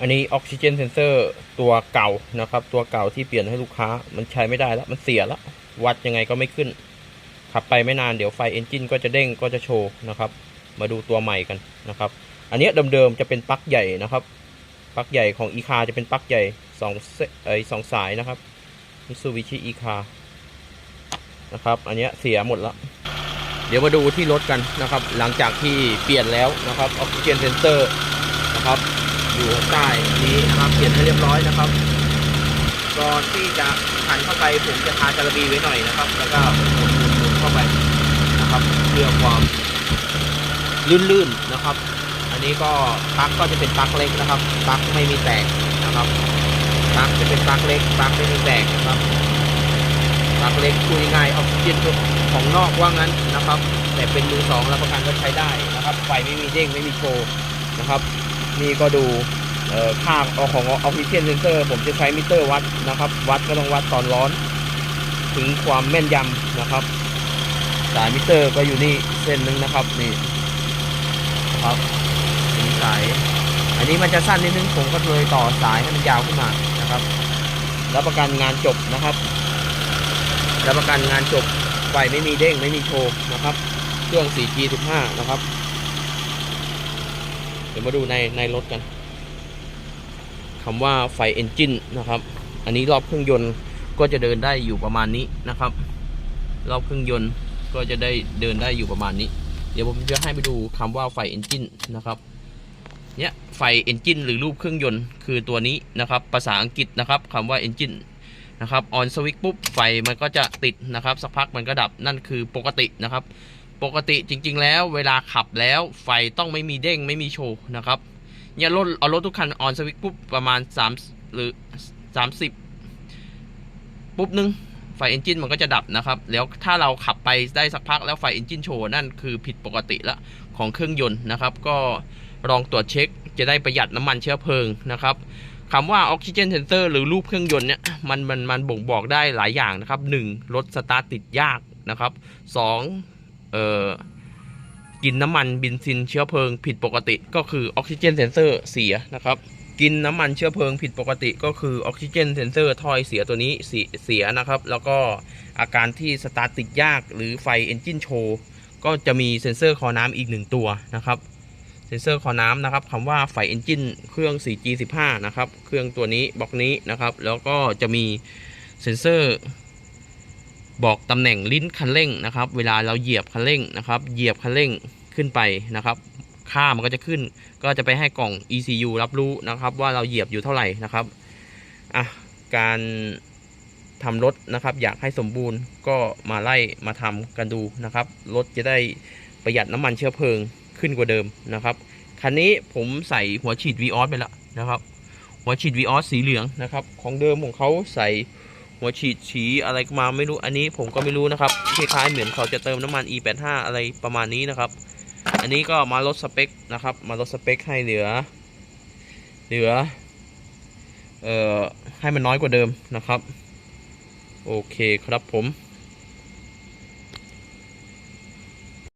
อันนี้ออกซิเจนเซนเซอร์ตัวเก่านะครับ ตัวเก่าที่เปลี่ยนให้ลูกค้ามันใช้ไม่ได้แล้ว มันเสียแล้ว วัดยังไงก็ไม่ขึ้น ขับไปไม่นานเดี๋ยวไฟเอนจินก็จะเด้งก็จะโชว์นะครับ มาดูตัวใหม่กันนะครับ อันนี้เดิมๆจะเป็นปลั๊กใหญ่นะครับปลั๊กใหญ่ของอีคาจะเป็นปลั๊กใหญ่สองเซไอสองสายนะครับมิซูบิชิอีคานะครับ อันนี้เสียหมดแล้ว เดี๋ยวมาดูที่รถกันนะครับ หลังจากที่เปลี่ยนแล้วนะครับออกซิเจนเซนเซอร์นะครับ อยู่ใต้นี้นะครับเปลี่ยนให้เรียบร้อยนะครับก่อนที่จะหันเข้าไปผมจะทาจาระบีไว้หน่อยนะครับ แล้วก็หมุนเข้าไปนะครับเพื่อความลื่นๆนะครับ อันนี้ก็ปลั๊กก็จะเป็นปลั๊กเล็กนะครับปลั๊กไม่มีแตกนะครับปลั๊กจะเป็นปลั๊กเล็กปลั๊กไม่มีแตกนะครับปลั๊กเล็กคุยง่ายออกซิเจนของนอกว่างั้นนะครับ แต่เป็นมือสองรับประกันก็ใช้ได้นะครับ ไฟไม่มีเด้งไม่มีโชว์นะครับ นี่ก็ดูเอ่อค่าของออกซิเจนเซนเซอร์ ผมจะใช้มิเตอร์วัดนะครับ วัดก็ต้องวัดตอนร้อน ถึงความแม่นยำนะครับ สายมิเตอร์ก็อยู่นี่เส้นนึงนะครับนี่นะครับถึงสาย อันนี้มันจะสั้นนิดนึงผมก็เลยต่อสายให้มันยาวขึ้นมานะครับ รับประกันงานจบนะครับ รับประกันงานจบไฟไม่มีเด้งไม่มีโชว์นะครับ เครื่อง 4G 15 นะครับ เดี๋ยวมาดูในในรถกันคำว่าไฟเอนจินนะครับ อันนี้รอบเครื่องยนต์ก็จะเดินได้อยู่ประมาณนี้นะครับ รอบเครื่องยนต์ก็จะได้เดินได้อยู่ประมาณนี้ เดี๋ยวผมจะให้ไปดูคำว่าไฟเอนจินนะครับเนี่ยไฟเอนจินหรือรูปเครื่องยนต์คือตัวนี้นะครับ ภาษาอังกฤษนะครับคำว่าเอนจินนะครับออนสวิตปุ๊บไฟมันก็จะติดนะครับ สักพักมันก็ดับนั่นคือปกตินะครับ ปกติจริง ๆ แล้วเวลาขับแล้วไฟต้องไม่มีเด้งไม่มีโชว์นะครับเนี่ยรถเอารถทุกคันออนสวิตปุ๊บประมาณ 3 หรือ 30 ปุ๊บนึงไฟเอนจินมันก็จะดับนะครับ แล้วถ้าเราขับไปได้สักพักแล้วไฟเอนจินโชว์นั่นคือผิดปกติละของเครื่องยนต์นะครับ ก็ลองตรวจเช็คจะได้ประหยัดน้ำมันเชื้อเพลิงนะครับคำว่าออกซิเจนเซนเซอร์หรือรูปเครื่องยนต์เนี่ยมันมันมันบ่งบอกได้หลายอย่างนะครับ 1. รถสตาร์ทติดยากนะครับ 2. เอ่อกินน้ำมันบินซินเชื้อเพลิงผิดปกติก็คือออกซิเจนเซนเซอร์เสียนะครับ กินน้ำมันเชื้อเพลิงผิดปกติก็คือออกซิเจนเซนเซอร์ทอยเสียตัวนี้เสียนะครับ แล้วก็อาการที่สตาร์ทติดยากหรือไฟเอนจินโชว์ก็จะมีเซนเซอร์คอน้ำอีกหนึ่งตัวนะครับเซนเซอร์คอน้ำนะครับคำว่าไฟเอนจินเครื่อง 4G15 นะครับ เครื่องตัวนี้บล็อกนี้นะครับ แล้วก็จะมีเซนเซอร์ บอกตำแหน่งลิ้นคันเร่งนะครับ เวลาเราเหยียบคันเร่งนะครับ เหยียบคันเร่งขึ้นไปนะครับ ค่ามันก็จะขึ้น ก็จะไปให้กล่อง ECU รับรู้นะครับ ว่าเราเหยียบอยู่เท่าไหร่นะครับอะการทำรถนะครับ อยากให้สมบูรณ์ก็มาไล่มาทำกันดูนะครับ รถจะได้ประหยัดน้ำมันเชื้อเพลิงขึ้นกว่าเดิมนะครับ คันนี้ผมใส่หัวฉีด v ีออสไปแล้วนะครับ หัวฉีด v ีออสสีเหลืองนะครับ ของเดิมของเขาใส่ หัวฉีดฉีอะไรมาไม่รู้อันนี้ผมก็ไม่รู้นะครับคล้ายๆเหมือนเขาจะเติมน้ำมัน E85 อะไรประมาณนี้นะครับ อันนี้ก็มาลดสเปคนะครับ มาลดสเปคให้เหลือ เหลือ เอ่อให้มันน้อยกว่าเดิมนะครับ โอเคครับผม